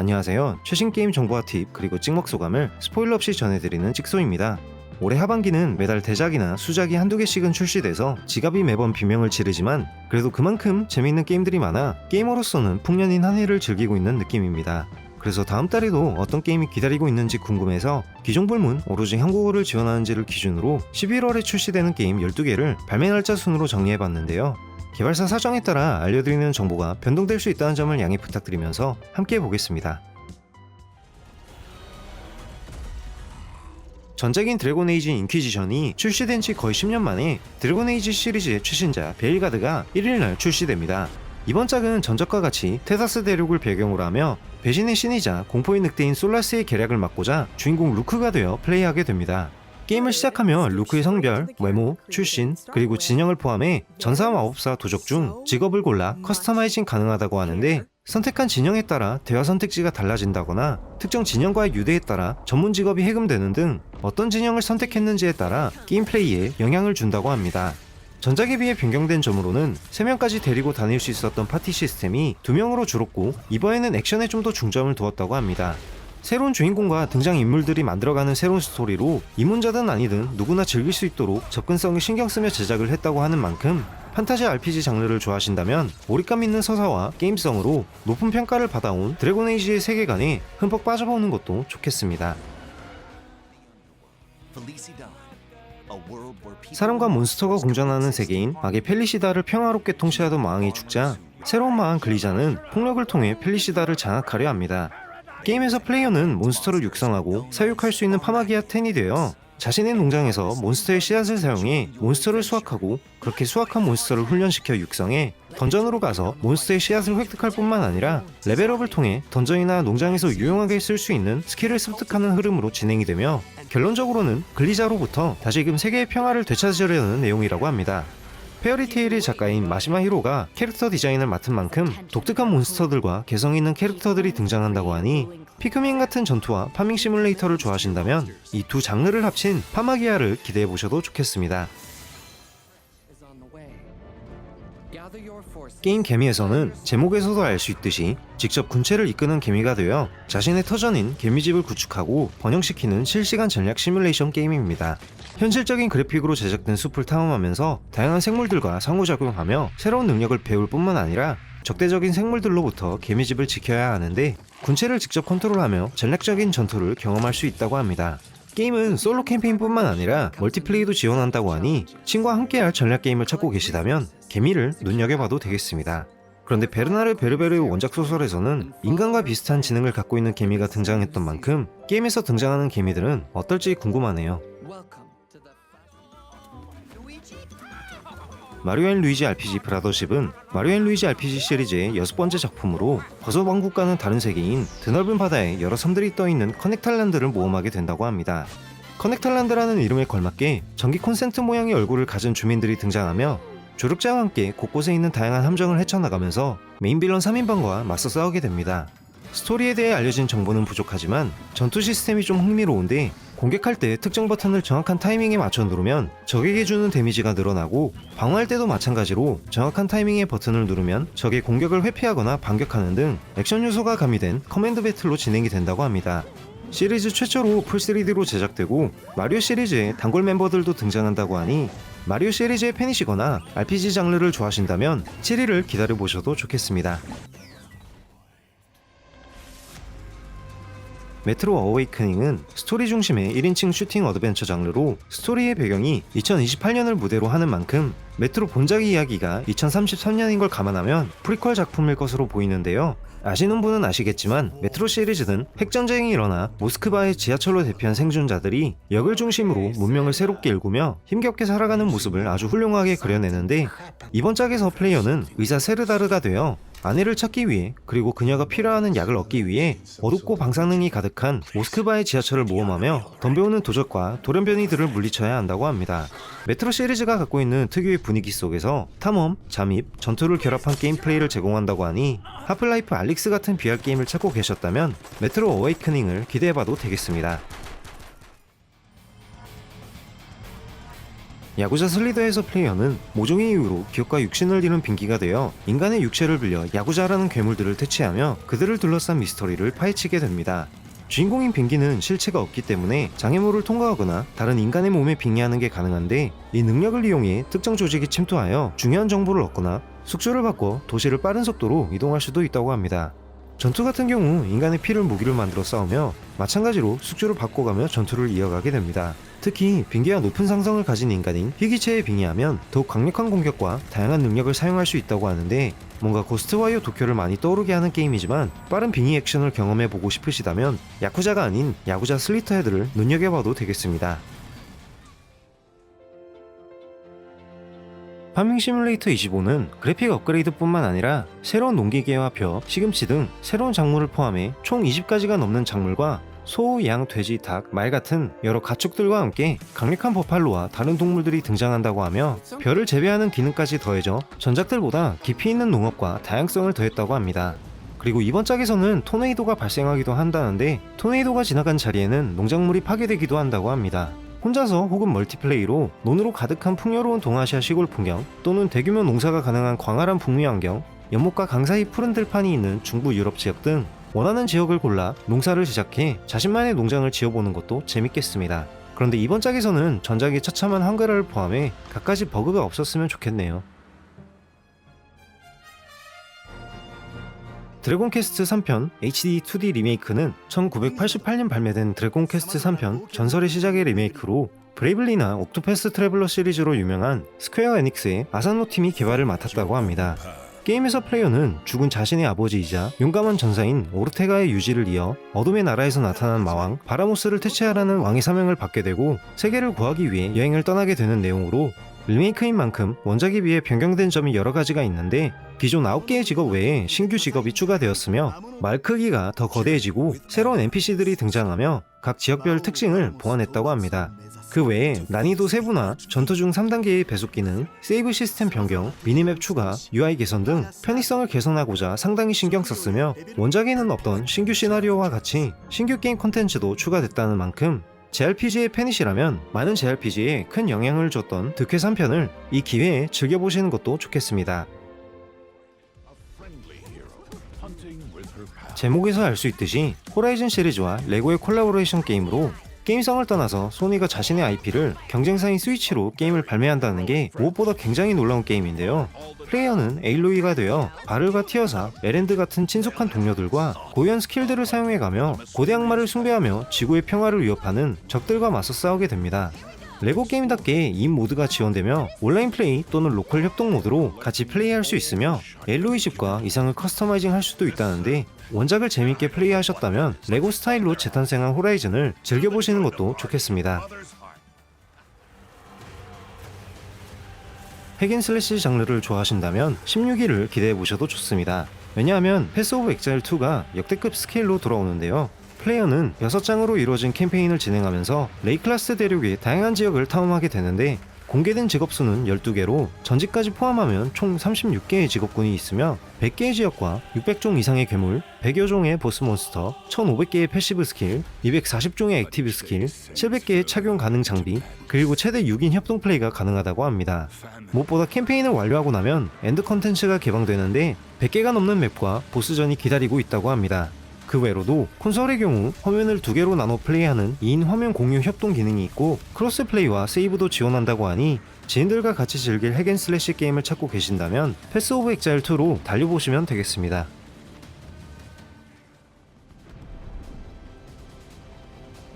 안녕하세요. 최신 게임 정보와 팁 그리고 찍먹 소감을 스포일러 없이 전해드리는 찍소입니다. 올해 하반기는 매달 대작이나 수작이 한두 개씩은 출시돼서 지갑이 매번 비명을 지르지만 그래도 그만큼 재미있는 게임들이 많아 게이머로서는 풍년인 한 해를 즐기고 있는 느낌입니다. 그래서 다음 달에도 어떤 게임이 기다리고 있는지 궁금해서 기존 불문 오로지 한국어를 지원하는지를 기준으로 11월에 출시되는 게임 12개를 발매 날짜 순으로 정리해봤는데요. 개발사 사정에 따라 알려드리는 정보가 변동될 수 있다는 점을 양해 부탁드리면서 함께 보겠습니다. 전작인 드래곤 에이지 인퀴지션이 출시된 지 거의 10년 만에 드래곤 에이지 시리즈의 최신작 베일가드가 1일날 출시됩니다. 이번 작은 전작과 같이 테사스 대륙을 배경으로 하며 배신의 신이자 공포의 늑대인 솔라스의 계략을 막고자 주인공 루크가 되어 플레이하게 됩니다. 게임을 시작하며 루크의 성별, 외모, 출신, 그리고 진영을 포함해 전사 마법사 도적 중 직업을 골라 커스터마이징 가능하다고 하는데 선택한 진영에 따라 대화 선택지가 달라진다거나 특정 진영과의 유대에 따라 전문 직업이 해금되는 등 어떤 진영을 선택했는지에 따라 게임 플레이에 영향을 준다고 합니다. 전작에 비해 변경된 점으로는 3명까지 데리고 다닐 수 있었던 파티 시스템이 2명으로 줄었고 이번에는 액션에 좀 더 중점을 두었다고 합니다. 새로운 주인공과 등장인물들이 만들어가는 새로운 스토리로 입문자든 아니든 누구나 즐길 수 있도록 접근성에 신경 쓰며 제작을 했다고 하는 만큼 판타지 RPG 장르를 좋아하신다면 몰입감 있는 서사와 게임성으로 높은 평가를 받아온 드래곤 에이지의 세계관에 흠뻑 빠져보는 것도 좋겠습니다. 사람과 몬스터가 공존하는 세계인 악의 펠리시다를 평화롭게 통치하던 마왕이 죽자 새로운 마왕 글리자는 폭력을 통해 펠리시다를 장악하려 합니다. 게임에서 플레이어는 몬스터를 육성하고 사육할 수 있는 파마기아 10이 되어 자신의 농장에서 몬스터의 씨앗을 사용해 몬스터를 수확하고 그렇게 수확한 몬스터를 훈련시켜 육성해 던전으로 가서 몬스터의 씨앗을 획득할 뿐만 아니라 레벨업을 통해 던전이나 농장에서 유용하게 쓸 수 있는 스킬을 습득하는 흐름으로 진행이 되며 결론적으로는 글리자로부터 다시금 세계의 평화를 되찾으려는 내용이라고 합니다. 페어리테일의 작가인 마시마 히로가 캐릭터 디자인을 맡은 만큼 독특한 몬스터들과 개성 있는 캐릭터들이 등장한다고 하니 피크민 같은 전투와 파밍 시뮬레이터를 좋아하신다면 이 두 장르를 합친 파마기아를 기대해 보셔도 좋겠습니다. 게임 개미에서는 제목에서도 알 수 있듯이 직접 군체를 이끄는 개미가 되어 자신의 터전인 개미집을 구축하고 번영시키는 실시간 전략 시뮬레이션 게임입니다. 현실적인 그래픽으로 제작된 숲을 탐험하면서 다양한 생물들과 상호작용하며 새로운 능력을 배울 뿐만 아니라 적대적인 생물들로부터 개미집을 지켜야 하는데 군체를 직접 컨트롤하며 전략적인 전투를 경험할 수 있다고 합니다. 게임은 솔로 캠페인뿐만 아니라 멀티플레이도 지원한다고 하니 친구와 함께할 전략 게임을 찾고 계시다면 개미를 눈여겨봐도 되겠습니다. 그런데 베르나르 베르베르의 원작 소설에서는 인간과 비슷한 지능을 갖고 있는 개미가 등장했던 만큼 게임에서 등장하는 개미들은 어떨지 궁금하네요. 마리오 앤 루이지 RPG 브라더십은 마리오 앤 루이지 RPG 시리즈의 여섯 번째 작품으로 버섯 왕국과는 다른 세계인 드넓은 바다에 여러 섬들이 떠있는 커넥탈란드를 모험하게 된다고 합니다. 커넥탈란드라는 이름에 걸맞게 전기 콘센트 모양의 얼굴을 가진 주민들이 등장하며 조력자와 함께 곳곳에 있는 다양한 함정을 헤쳐나가면서 메인 빌런 3인방과 맞서 싸우게 됩니다. 스토리에 대해 알려진 정보는 부족하지만 전투 시스템이 좀 흥미로운데 공격할 때 특정 버튼을 정확한 타이밍에 맞춰 누르면 적에게 주는 데미지가 늘어나고 방어할 때도 마찬가지로 정확한 타이밍에 버튼을 누르면 적의 공격을 회피하거나 반격하는 등 액션 요소가 가미된 커맨드 배틀로 진행이 된다고 합니다. 시리즈 최초로 풀 3D로 제작되고 마리오 시리즈의 단골 멤버들도 등장한다고 하니 마리오 시리즈의 팬이시거나 RPG 장르를 좋아하신다면 7위를 기다려보셔도 좋겠습니다. 메트로 어웨이크닝은 스토리 중심의 1인칭 슈팅 어드벤처 장르로 스토리의 배경이 2028년을 무대로 하는 만큼 메트로 본작 이야기가 2033년인 걸 감안하면 프리퀄 작품일 것으로 보이는데요. 아시는 분은 아시겠지만 메트로 시리즈는 핵전쟁이 일어나 모스크바의 지하철로 대피한 생존자들이 역을 중심으로 문명을 새롭게 일구며 힘겹게 살아가는 모습을 아주 훌륭하게 그려내는데 이번 짝에서 플레이어는 의사 세르다르가 되어 아내를 찾기 위해 그리고 그녀가 필요하는 약을 얻기 위해 어둡고 방사능이 가득한 모스크바의 지하철을 모험하며 덤벼오는 도적과 돌연변이들을 물리쳐야 한다고 합니다. 메트로 시리즈가 갖고 있는 특유의 분위기 속에서 탐험, 잠입, 전투를 결합한 게임 플레이를 제공한다고 하니 하플라이프 알릭스 같은 VR 게임을 찾고 계셨다면 메트로 어웨이크닝을 기대해봐도 되겠습니다. 야구자 슬리더에서 플레이어는 모종의 이유로 기억과 육신을 잃은 빙기가 되어 인간의 육체를 빌려 야구자라는 괴물들을 퇴치하며 그들을 둘러싼 미스터리를 파헤치게 됩니다. 주인공인 빙기는 실체가 없기 때문에 장애물을 통과하거나 다른 인간의 몸에 빙의하는 게 가능한데 이 능력을 이용해 특정 조직이 침투하여 중요한 정보를 얻거나 숙주를 바꿔 도시를 빠른 속도로 이동할 수도 있다고 합니다. 전투 같은 경우 인간의 피를 무기를 만들어 싸우며 마찬가지로 숙주를 바꿔가며 전투를 이어가게 됩니다. 특히 빙계와 높은 상성을 가진 인간인 희귀체에 빙의하면 더욱 강력한 공격과 다양한 능력을 사용할 수 있다고 하는데 뭔가 고스트와이어 도쿄를 많이 떠오르게 하는 게임이지만 빠른 빙의 액션을 경험해보고 싶으시다면 야쿠자가 아닌 야구자 슬리터 헤드를 눈여겨봐도 되겠습니다. 파밍 시뮬레이터 25는 그래픽 업그레이드뿐만 아니라 새로운 농기계와 벼, 시금치 등 새로운 작물을 포함해 총 20가지가 넘는 작물과 소, 양, 돼지, 닭, 말 같은 여러 가축들과 함께 강력한 버팔로와 다른 동물들이 등장한다고 하며 벼를 재배하는 기능까지 더해져 전작들보다 깊이 있는 농업과 다양성을 더했다고 합니다. 그리고 이번 짝에서는 토네이도가 발생하기도 한다는데 토네이도가 지나간 자리에는 농작물이 파괴되기도 한다고 합니다. 혼자서 혹은 멀티플레이로 논으로 가득한 풍요로운 동아시아 시골 풍경 또는 대규모 농사가 가능한 광활한 북미 환경 연못과 강 사이 푸른 들판이 있는 중부 유럽 지역 등 원하는 지역을 골라 농사를 시작해 자신만의 농장을 지어보는 것도 재밌겠습니다. 그런데 이번 짝에서는 전작의 처참한 한글화를 포함해 갖가지 버그가 없었으면 좋겠네요. 드래곤 퀘스트 3편 HD 2D 리메이크는 1988년 발매된 드래곤 퀘스트 3편 전설의 시작의 리메이크로 브레이블리나 옥토패스 트래블러 시리즈로 유명한 스퀘어 에닉스의 아사노 팀이 개발을 맡았다고 합니다. 게임에서 플레이어는 죽은 자신의 아버지이자 용감한 전사인 오르테가의 유지를 이어 어둠의 나라에서 나타난 마왕 바라모스를 퇴치하라는 왕의 사명을 받게 되고 세계를 구하기 위해 여행을 떠나게 되는 내용으로 리메이크인 만큼 원작에 비해 변경된 점이 여러 가지가 있는데 기존 9개의 직업 외에 신규 직업이 추가되었으며 말 크기가 더 거대해지고 새로운 NPC들이 등장하며 각 지역별 특징을 보완했다고 합니다. 그 외에 난이도 세분화, 전투 중 3단계의 배속 기능, 세이브 시스템 변경, 미니맵 추가, UI 개선 등 편의성을 개선하고자 상당히 신경 썼으며 원작에는 없던 신규 시나리오와 같이 신규 게임 콘텐츠도 추가됐다는 만큼 JRPG의 팬이시라면 많은 JRPG에 큰 영향을 줬던 득회 3편을 이 기회에 즐겨보시는 것도 좋겠습니다. 제목에서 알 수 있듯이 호라이즌 시리즈와 레고의 콜라보레이션 게임으로 게임성을 떠나서 소니가 자신의 IP를 경쟁사인 스위치로 게임을 발매한다는 게 무엇보다 굉장히 놀라운 게임인데요. 플레이어는 에일로이가 되어 바를과 티어사, 에렌드 같은 친숙한 동료들과 고유한 스킬들을 사용해가며 고대 악마를 숭배하며 지구의 평화를 위협하는 적들과 맞서 싸우게 됩니다. 레고 게임답게 인 모드가 지원되며 온라인 플레이 또는 로컬 협동 모드로 같이 플레이할 수 있으며 엘로이 집과 이상을 커스터마이징 할 수도 있다는데 원작을 재밌게 플레이하셨다면 레고 스타일로 재탄생한 호라이즌을 즐겨보시는 것도 좋겠습니다. 핵앤슬래시 장르를 좋아하신다면 16위를 기대해보셔도 좋습니다. 왜냐하면 패스 오브 엑자일 2가 역대급 스케일로 돌아오는데요. 플레이어는 6장으로 이루어진 캠페인을 진행하면서 레이클라스 대륙의 다양한 지역을 탐험하게 되는데 공개된 직업수는 12개로 전직까지 포함하면 총 36개의 직업군이 있으며 100개의 지역과 600종 이상의 괴물, 100여 종의 보스 몬스터, 1500개의 패시브 스킬, 240종의 액티브 스킬, 700개의 착용 가능 장비, 그리고 최대 6인 협동 플레이가 가능하다고 합니다. 무엇보다 캠페인을 완료하고 나면 엔드 컨텐츠가 개방되는데 100개가 넘는 맵과 보스전이 기다리고 있다고 합니다. 그 외로도 콘솔의 경우 화면을 두 개로 나눠 플레이하는 2인 화면 공유 협동 기능이 있고 크로스 플레이와 세이브도 지원한다고 하니 지인들과 같이 즐길 핵앤슬래시 게임을 찾고 계신다면 패스 오브 엑자일 2로 달려보시면 되겠습니다.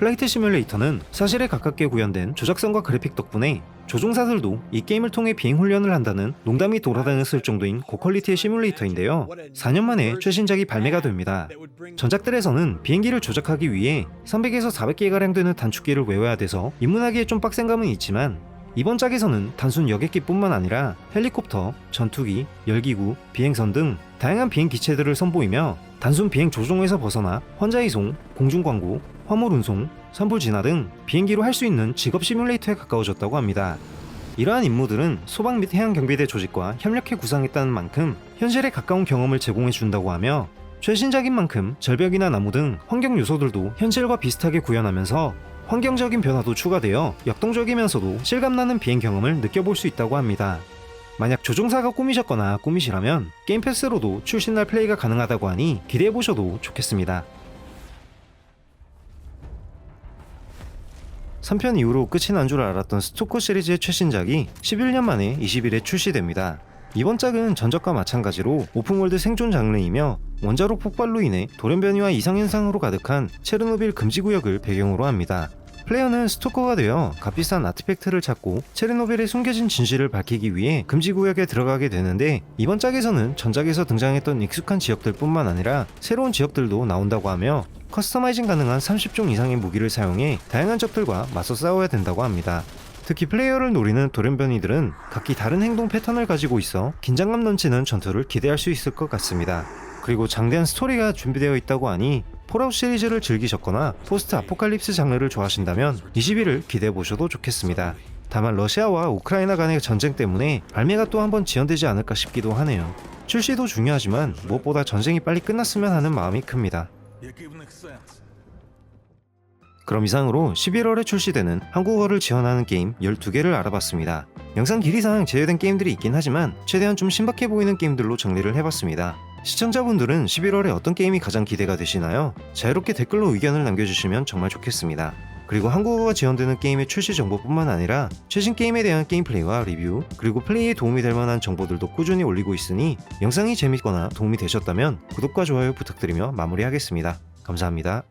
플라이트 시뮬레이터는 사실에 가깝게 구현된 조작성과 그래픽 덕분에 조종사들도 이 게임을 통해 비행 훈련을 한다는 농담이 돌아다녔을 정도인 고퀄리티의 시뮬레이터인데요. 4년 만에 최신작이 발매가 됩니다. 전작들에서는 비행기를 조작하기 위해 300에서 400개가량 되는 단축키를 외워야 돼서 입문하기에 좀 빡센 감은 있지만 이번 작에서는 단순 여객기뿐만 아니라 헬리콥터, 전투기, 열기구, 비행선 등 다양한 비행 기체들을 선보이며 단순 비행 조종에서 벗어나 환자 이송, 공중 광고, 화물 운송, 산불 진화 등 비행기로 할 수 있는 직업 시뮬레이터에 가까워졌다고 합니다. 이러한 임무들은 소방 및 해양 경비대 조직과 협력해 구상했다는 만큼 현실에 가까운 경험을 제공해 준다고 하며 최신작인 만큼 절벽이나 나무 등 환경 요소들도 현실과 비슷하게 구현하면서 환경적인 변화도 추가되어 역동적이면서도 실감나는 비행 경험을 느껴볼 수 있다고 합니다. 만약 조종사가 꿈이셨거나 꿈이시라면 게임 패스로도 출시날 플레이가 가능하다고 하니 기대해보셔도 좋겠습니다. 3편 이후로 끝이 난 줄 알았던 스토커 시리즈의 최신작이 11년 만에 20일에 출시됩니다. 이번 작은 전작과 마찬가지로 오픈월드 생존 장르이며 원자로 폭발로 인해 돌연변이와 이상현상으로 가득한 체르노빌 금지구역을 배경으로 합니다. 플레이어는 스토커가 되어 값비싼 아티팩트를 찾고 체르노빌의 숨겨진 진실을 밝히기 위해 금지구역에 들어가게 되는데 이번 짝에서는 전작에서 등장했던 익숙한 지역들 뿐만 아니라 새로운 지역들도 나온다고 하며 커스터마이징 가능한 30종 이상의 무기를 사용해 다양한 적들과 맞서 싸워야 된다고 합니다. 특히 플레이어를 노리는 돌연변이들은 각기 다른 행동 패턴을 가지고 있어 긴장감 넘치는 전투를 기대할 수 있을 것 같습니다. 그리고 장대한 스토리가 준비되어 있다고 하니 폴아웃 시리즈를 즐기셨거나 포스트 아포칼립스 장르를 좋아하신다면 20일을 기대해 보셔도 좋겠습니다. 다만 러시아와 우크라이나 간의 전쟁 때문에 발매가 또 한 번 지연되지 않을까 싶기도 하네요. 출시도 중요하지만 무엇보다 전쟁이 빨리 끝났으면 하는 마음이 큽니다. Який в них сенс? 그럼 이상으로 11월에 출시되는 한국어를 지원하는 게임 12개를 알아봤습니다. 영상 길이상 제외된 게임들이 있긴 하지만 최대한 좀 신박해 보이는 게임들로 정리를 해봤습니다. 시청자분들은 11월에 어떤 게임이 가장 기대가 되시나요? 자유롭게 댓글로 의견을 남겨주시면 정말 좋겠습니다. 그리고 한국어가 지원되는 게임의 출시 정보뿐만 아니라 최신 게임에 대한 게임 플레이와 리뷰, 그리고 플레이에 도움이 될 만한 정보들도 꾸준히 올리고 있으니 영상이 재밌거나 도움이 되셨다면 구독과 좋아요 부탁드리며 마무리하겠습니다. 감사합니다.